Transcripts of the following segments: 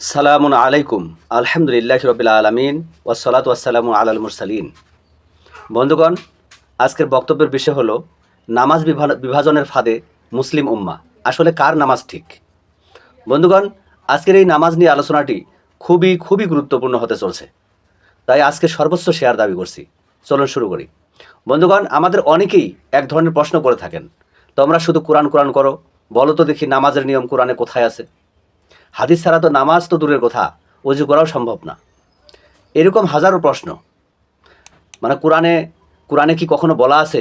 সালামুন আলাইকুম। আলহামদুলিল্লাহ রবিল আলমিন ওসলাত ওয়াসালাম আলাল মুরসালিন। বন্ধুগণ, আজকের বক্তব্যের বিষয় হলো, নামাজ বিভা- বিভাজনের ফাঁদে মুসলিম উম্মা। আসলে কার নামাজ ঠিক? বন্ধুগণ, আজকের এই নামাজ নিয়ে আলোচনাটি খুবই খুবই গুরুত্বপূর্ণ হতে চলছে। তাই আজকে সর্বোচ্চ শেয়ার দাবি করছি। চলুন শুরু করি। বন্ধুগণ, আমাদের অনেকেই এক ধরনের প্রশ্ন করে থাকেন। তোমরা শুধু কোরআন কোরআন করো, বলো তো দেখি নামাজের নিয়ম কোরআনে কোথায় আছে? হাদিস ছাড়া তো নামাজ তো দূরের কথা অজু করাও সম্ভব না। এরকম হাজারো প্রশ্ন। মানে কোরআনে কোরআনে কি কখনো বলা আছে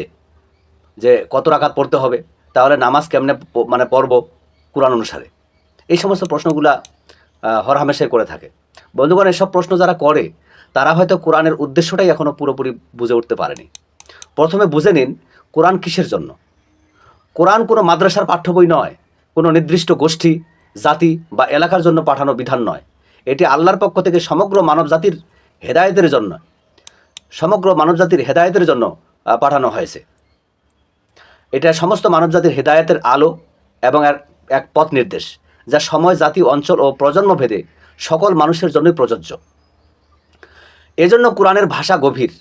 যে কত রাকাত পড়তে হবে? তাহলে নামাজ কেমনে মানে পড়ব কোরআন অনুসারে? এই সমস্ত প্রশ্নগুলা হরহামেশে করে থাকে। বন্ধুগণ, এসব প্রশ্ন যারা করে, তারা হয়তো কোরআনের উদ্দেশ্যটাই এখনও পুরোপুরি বুঝে উঠতে পারেনি। প্রথমে বুঝে নিন, কোরআন কিসের জন্য? কোরআন কোনো মাদ্রাসার পাঠ্য বই নয়, কোনো নির্দিষ্ট গোষ্ঠী জাতি বা এলাকার জন্য পাঠানো বিধান নয়। এটি আল্লাহর পক্ষ থেকে সমগ্র মানব জাতির হেদায়েতের জন্য, সমগ্র মানব জাতির হেদায়তের জন্য পাঠানো হয়েছে। এটা সমস্ত মানব জাতির হেদায়তের আলো এবং এক পথ নির্দেশ, যা সময়, জাতি, অঞ্চল ও প্রজন্ম ভেদে সকল মানুষের জন্যই প্রযোজ্য। এজন্য কোরআনের ভাষা গভীর,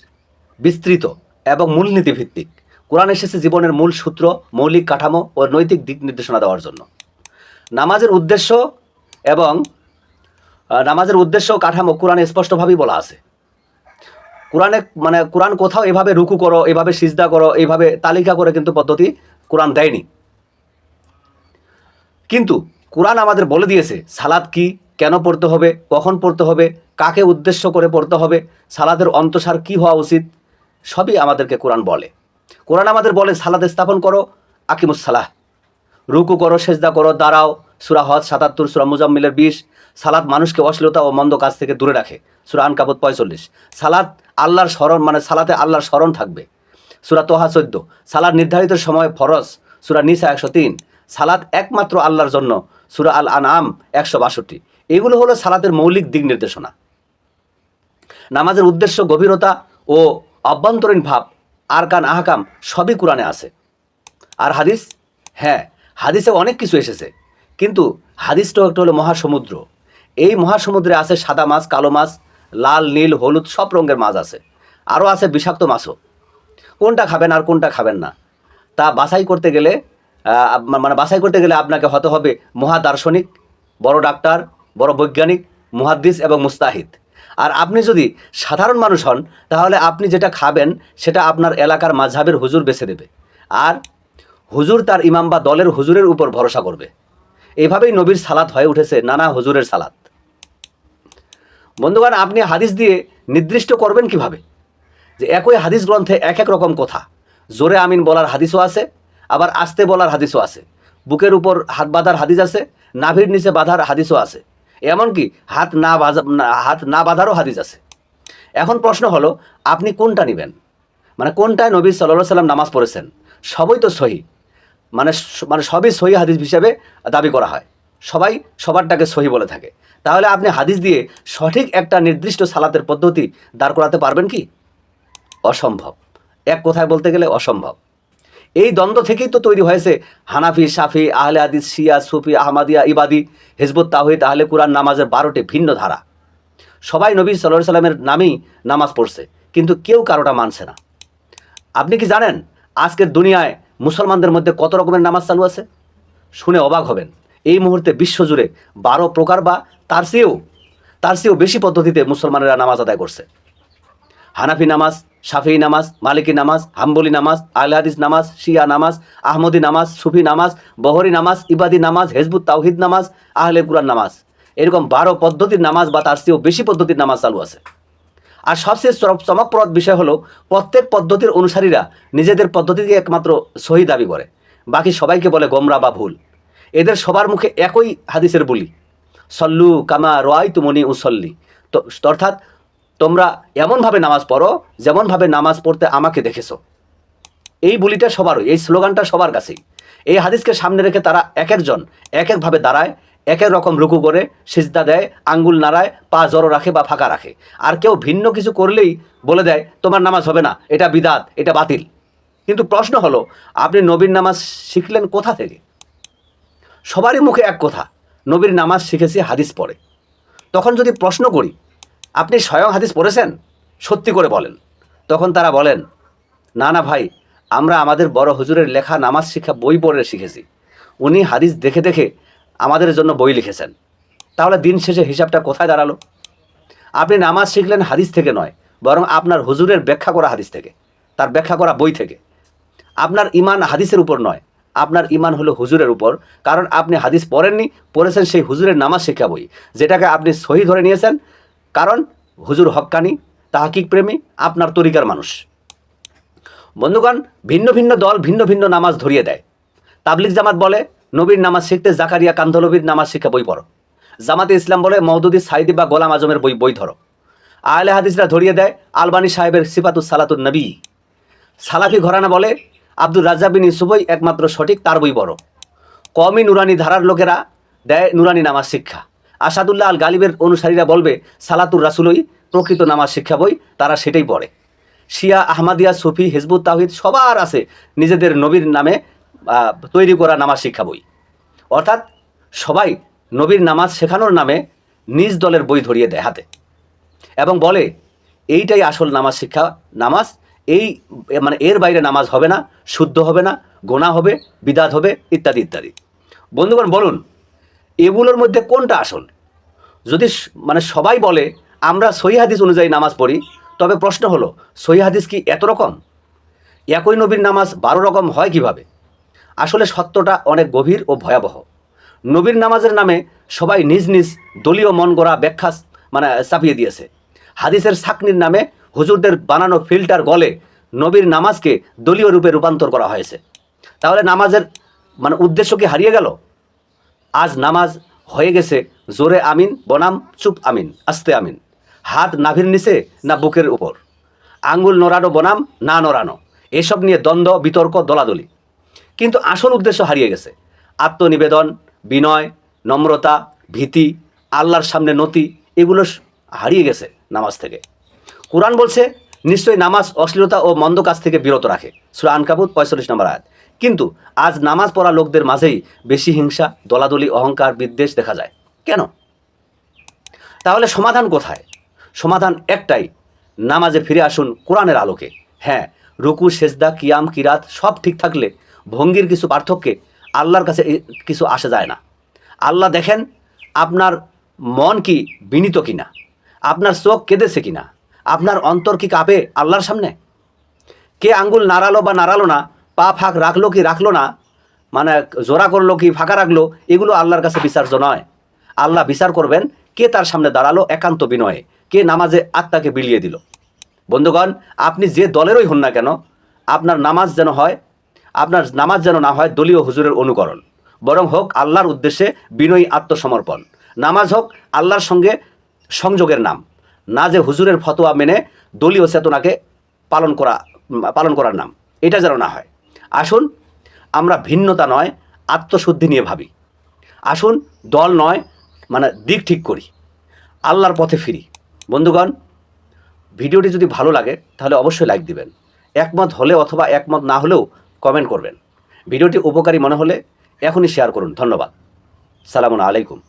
বিস্তৃত এবং মূলনীতি ভিত্তিক কোরআন এসেছে জীবনের মূল সূত্র, মৌলিক কাঠামো ও নৈতিক দিক নির্দেশনা দেওয়ার জন্য। নামাজের উদ্দেশ্য এবং নামাজের উদ্দেশ্য কাঠামো কোরআনে স্পষ্টভাবেই বলা আছে। কোরআনে মানে কোরআন কোথাও এভাবে রুকু করো, এভাবে সিজদা করো এইভাবে তালিকা করে কিন্তু পদ্ধতি কোরআন দেয়নি। কিন্তু কোরআন আমাদের বলে দিয়েছে, সালাদ কি, কেন পড়তে হবে, কখন পড়তে হবে, কাকে উদ্দেশ্য করে পড়তে হবে, সালাদের অন্তসার কি হওয়া উচিত, সবই আমাদেরকে কোরআন বলে। কোরআন আমাদের বলে সালাদ স্থাপন করো আকিমুসালাহ রুকু করো, সেজদা করো, দাঁড়াও। সুরা হজ সাতাত্তর, সুরা মুজাম্মিলের বিশ। সালাদ মানুষকে অশ্লীলতা ও মন্দ কাজ থেকে দূরে রাখে। সুরা আনকাবত পঁয়তাল্লিশ। সালাদ আল্লাহর স্মরণ মানে সালাতে আল্লাহর স্মরণ থাকবে। সুরা তোহা চোদ্দ। সালাদ নির্ধারিত সময় ফরজ। সুরা নিসা একশো তিন। সালাদ একমাত্র আল্লাহর জন্য। সুরা আল আনআম একশো বাষট্টি। এগুলো হলো সালাতের মৌলিক দিক নির্দেশনা। নামাজের উদ্দেশ্য, গভীরতা ও অভ্যন্তরীণ ভাব, আরকান, আহকাম সবই কোরআনে আছে। আর হাদিস? হ্যাঁ। হাদিসে অনেক কিছু এসেছে। কিন্তু হাদিসটাও একটা হলো মহাসমুদ্র। এই মহাসমুদ্রে আছে সাদা মাছ, কালো মাছ, লাল, নীল, হলুদ, সব রঙের মাছ আছে। আরও আছে বিষাক্ত মাছও। কোনটা খাবেন আর কোনটা খাবেন না। তা বাছাই করতে গেলে মানে বাছাই করতে গেলে আপনাকে হতে হবে মহাদার্শনিক, বড় ডাক্তার, বড় বৈজ্ঞানিক, মুহাদ্দিস এবং মুস্তাহিদ। আর আপনি যদি সাধারণ মানুষ হন, তাহলে আপনি যেটা খাবেন, সেটা আপনার এলাকার মাঝহাবের হুজুর বেছে দেবে। আর হুজুর তার ইমাম বা দলের হুজুরের উপর ভরসা করবে। এভাবেই নবীর সালাত হয়ে উঠেছে নানা হুজুরের সালাত। বন্ধুগণ, আপনি হাদিস দিয়ে নির্দিষ্ট করবেন কীভাবে? যে একই হাদিস গ্রন্থে এক এক রকম কথা। জোরে আমিন বলার হাদিসও আছে, আবার আস্তে বলার হাদিসও আছে। বুকের উপর হাত বাঁধার হাদিস আছে, নাভির নিচে বাঁধার হাদিসও আছে। এমনকি হাত না বাজা হাত না বাঁধারও হাদিস আছে। এখন প্রশ্ন হলো, আপনি কোনটা নেবেন? মানে কোনটায় নবী সাল্লাহ সাল্লাম নামাজ পড়েছেন? সবই তো সহি। মানে মানে সবই সহি হাদিস হিসাবে দাবি করা হয়। সবাই সবারটাকে সহি বলে থাকে। তাহলে আপনি হাদিস দিয়ে সঠিক একটা নির্দিষ্ট সালাতের পদ্ধতি দাঁড় করাতে পারবেন কি? অসম্ভব। এক কথায় বলতে গেলে অসম্ভব। এই দ্বন্দ্ব থেকেই তো তৈরি হয়েছে হানাফি, সাফি, আহলে আদিস শিয়া, সুফি, আহমাদিয়া, ইবাদি, হিজবুত তাহিদ আহলে কুরআন নামাজের বারোটি ভিন্ন ধারা। সবাই নবী সাল্লাহ সাল্লামের নামেই নামাজ পড়ছে, কিন্তু কেউ কারোটা মানছে না। আপনি কি জানেন, আজকের দুনিয়ায় মুসলমানদের মধ্যে কত রকমের নামাজ চালু আছে? শুনে অবাক হবেন। এই মুহূর্তে বিশ্বজুড়ে বারো প্রকার বা তার চেয়েও তার চেয়েও বেশি পদ্ধতিতে মুসলমানেরা নামাজ আদায় করছে। হানাফি নামাজ, শাফি নামাজ, মালিকি নামাজ, হাম্বলি নামাজ আল হাদিস নামাজ, শিয়া নামাজ, আহমদি নামাজ, সুফি নামাজ, বহরি নামাজ, ইবাদি নামাজ, হেজবুত তাওহিদ নামাজ, আহলে কুরআন নামাজ। এরকম বারো পদ্ধতির নামাজ বা তার চেয়েও বেশি পদ্ধতির নামাজ চালু আছে। আর সবচেয়ে চমকপ্রদ বিষয় হলো প্রত্যেক পদ্ধতির অনুসারীরা নিজেদের পদ্ধতিকে একমাত্র সহি দাবি করে। বাকি সবাইকে বলে গোমরা বা ভুল। এদের সবার মুখে একই হাদিসের বলি। সল্লু কামা রয় তুমনি উসল্লি। তো, অর্থাৎ তোমরা এমনভাবে নামাজ পড়ো যেমনভাবে নামাজ পড়তে আমাকে দেখেছ। এই বলিটা সবারই, এই স্লোগানটা সবার কাছেই। এই হাদিসকে সামনে রেখে তারা এক একজন, এক একভাবে দাঁড়ায় এক এক রকম রুকু করে সিজদা দেয়, আঙ্গুল নাড়ায়, পা জড়ো রাখে বা ফাঁকা রাখে। আর কেউ ভিন্ন কিছু করলেই বলে দেয়, তোমার নামাজ হবে না, এটা বিদাত, এটা বাতিল। কিন্তু প্রশ্ন হলো, আপনি নবীর নামাজ শিখলেন কোথা থেকে? সবারই মুখে এক কথা, নবীর নামাজ শিখেছি হাদিস পড়ে। তখন যদি প্রশ্ন করি, আপনি স্বয়ং হাদিস পড়েছেন? সত্যি করে বলেন। তখন তারা বলেন, না না ভাই, আমরা আমাদের বড় হুজুরের লেখা নামাজ শিক্ষা বই পড়ে শিখেছি। উনি হাদিস দেখে দেখে আমাদের জন্য বই লিখেছেন। তাহলে দিন শেষে হিসাবটা কোথায় দাঁড়াল? আপনি নামাজ শিখলেন হাদিস থেকে নয়, বরং আপনার হুজুরের ব্যাখ্যা করা হাদিস থেকে, তার ব্যাখ্যা করা বই থেকে। আপনার ইমান হাদিসের উপর নয়, আপনার ইমান হলো হুজুরের উপর, কারণ আপনি হাদিস পড়েননি, পড়েছেন সেই হুজুরের নামাজ শিক্ষা বই, যেটাকে আপনি সহি ধরে নিয়েছেন, কারণ হুজুর হক্কানি, তাহাকিক প্রেমী, আপনার তরিকার মানুষ। বন্ধুগণ, ভিন্ন ভিন্ন দল ভিন্ন ভিন্ন নামাজ ধরিয়ে দেয়। তাবলিক জামাত বলে নবীর নামাজ শিখতে জাকারিয়া কান্ধলবির নামাজ শিক্ষা বই পড়ো। জামাতে ইসলাম বলে মৌদুদি সাইদি বা গোলাম আজমের বই বই ধরো। আহলে হাদিসরা ধরিয়ে দেয়, আলবানী সাহেবের সিফাতুস সালাতুন নবী। সালাফি ঘরানা বলে আব্দুল রাজ্জাক বিন একমাত্র সঠিক তার বই বড় কমই নুরানি ধারার লোকেরা দেয় নুরানি নামাজ শিক্ষা। আসাদুল্লাহ আল গালিবের অনুসারীরা বলবে, সালাতুর রাসুলই প্রকৃত নামাজ শিক্ষা বই, তারা সেটাই পড়ে। শিয়া, আহমাদিয়া, সুফি, হিজবুত তাহিদ সবার আছে নিজেদের নবীর নামে তৈরি করা নামাজ শিক্ষা বই। অর্থাৎ সবাই নবীর নামাজ শেখানোর নামে নিজ দলের বই ধরিয়ে দেয় হাতে। এবং বলে, এইটাই আসল নামাজ শিক্ষা। নামাজ এই মানে এর বাইরে নামাজ হবে না, শুদ্ধ হবে না, গোনা হবে, বিদাত হবে, ইত্যাদি ইত্যাদি। বন্ধুগণ, বলুন, এগুলোর মধ্যে কোনটা আসল? যদি মানে সবাই বলে, আমরা সহি হাদিস অনুযায়ী নামাজ পড়ি, তবে প্রশ্ন হলো, সহি হাদিস কি এত রকম? একই নবীর নামাজ বারো রকম হয় কীভাবে? আসলে সত্যটা অনেক গভীর ও ভয়াবহ। নবীর নামাজের নামে সবাই নিজ নিজ দলীয় মন গড়া ব্যাখ্যা মানে চাপিয়ে দিয়েছে। হাদিসের সাকনির নামে হুজুরদের বানানো ফিল্টার গলে নবীর নামাজকে দলীয় রূপে রূপান্তর করা হয়েছে। তাহলে নামাজের মানে উদ্দেশ্য কি হারিয়ে গেল? আজ নামাজ হয়ে গেছে জোরে আমিন, বনাম, চুপ আমিন, আস্তে আমিন। হাত নাভির নিচে না বুকের উপর। আঙ্গুল নড়ানো বনাম, না নড়ানো। এসব নিয়ে দ্বন্দ্ব, বিতর্ক, দলাদলি। কিন্তু আসল উদ্দেশ্য হারিয়ে গেছে। আত্মনিবেদন, বিনয়, নম্রতা, ভীতি, আল্লাহর সামনে নতি, এগুলো হারিয়ে গেছে নামাজ থেকে। কোরআন বলছে, নিশ্চয়ই নামাজ অশ্লীলতা ও মন্দ কাজ থেকে বিরত রাখে। সুরা আনকাবুত পঁয়তাল্লিশ নম্বর আয়াত। কিন্তু আজ নামাজ পড়া লোকদের মাঝেই বেশি হিংসা, দলাদলি, অহংকার, বিদ্বেষ দেখা যায়। কেন? তাহলে সমাধান কোথায়? সমাধান একটাই, নামাজে ফিরে আসুন কোরআনের আলোকে। হ্যাঁ রুকু, সেজদা, কিয়াম, কিরাত সব ঠিক থাকলে ভঙ্গির কিছু পার্থক্যে আল্লাহর কাছে কিছু আসে যায় না। আল্লাহ দেখেন আপনার মন কি বিনীত কিনা? আপনার চোখ কেঁদেছে কিনা? আপনার অন্তর কি কাঁপে আল্লাহর সামনে? কে আঙ্গুল নাড়ালো বা নাড়ালো না, পা ফাঁক রাখল কি রাখল না মানে জোড়া করল কি ফাঁকা রাখল, এগুলো আল্লাহর কাছে বিচার্য নয়। আল্লাহ বিচার করবেন কে তার সামনে দাঁড়াল একান্ত বিনয়ে, কে নামাজে আত্মাকে বিলিয়ে দিল। বন্ধুগণ, আপনি যে দলেরই হন না কেন, আপনার নামাজ যেন হয় আপনার নামাজ যেন না হয় দলীয় হুজুরের অনুকরণ। বরং হোক আল্লাহর উদ্দেশ্যে বিনয়ী আত্মসমর্পণ। নামাজ হোক আল্লাহর সঙ্গে সংযোগের নাম। না যে হুজুরের ফতোয়া মেনে দলীয় চেতনাকে পালন করা, পালন করার নাম। এটা যেন না হয়। আসুন, আমরা ভিন্নতা নয়, আত্মশুদ্ধি নিয়ে ভাবি। আসুন, দল নয় মানে দিক ঠিক করি। আল্লাহর পথে ফিরি। বন্ধুগণ, ভিডিওটি যদি ভালো লাগে, তাহলে অবশ্যই লাইক দিবেন। একমত হলে অথবা একমত না হলেও কমেন্ট করবেন। ভিডিওটি উপকারী মনে হলে এখনই শেয়ার করুন। ধন্যবাদ। সালামুন আলাইকুম।